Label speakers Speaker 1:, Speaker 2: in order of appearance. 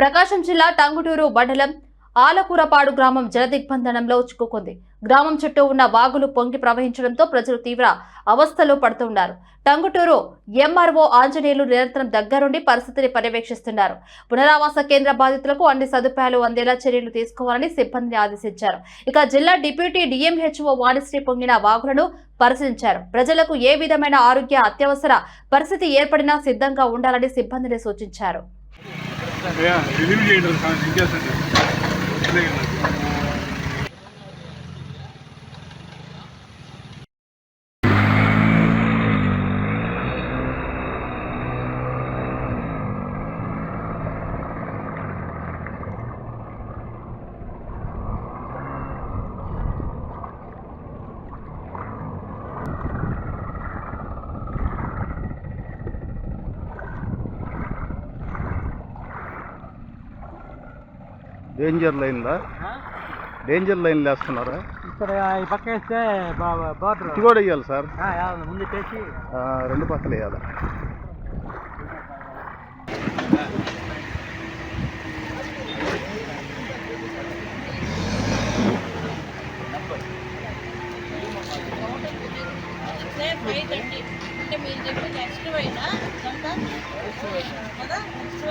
Speaker 1: ప్రకాశం జిల్లా టంగుటూరు మండలం ఆలకూరపాడు గ్రామం జలదిగ్బంధనంలో చిక్కుకుంది. గ్రామం చుట్టూ ఉన్న వాగులు పొంగి ప్రవహించడంతో ప్రజలు తీవ్ర అవస్థలో పడుతున్నారు. టంగుటూరు ఎంఆర్ఓ ఆంజనేయులు నిరంతరం దగ్గరుండి పరిస్థితిని పర్యవేక్షిస్తున్నారు. పునరావాస కేంద్ర బాధితులకు అన్ని సదుపాయాలు అందేలా చర్యలు తీసుకోవాలని సిబ్బందిని ఆదేశించారు. ఇక జిల్లా డిప్యూటీ డిఎంహెచ్ఓ వాణిశ్రీ పొంగిన వాగులను పరిశీలించారు. ప్రజలకు ఏ విధమైన ఆరోగ్య అత్యవసర పరిస్థితి ఏర్పడినా సిద్ధంగా ఉండాలని సిబ్బందిని సూచించారు.
Speaker 2: റിലീവ് ചെയ്യേണ്ടത് വ്യത്യാസമുണ്ട്
Speaker 3: డేంజర్ లైన్లా? డేంజర్ లైన్లు వేస్తున్నారా
Speaker 4: ఇక్కడ ఈ పక్క వేస్తే బార్డర్.
Speaker 3: ఇది కూడా వేయాలి సార్.
Speaker 4: ముందు తెచ్చి
Speaker 3: ఆ, రెండు పక్కలు వేయాలి.
Speaker 5: అంటే మీరు చెప్పి నెక్స్ట్ వైనా కదా నెక్స్ట్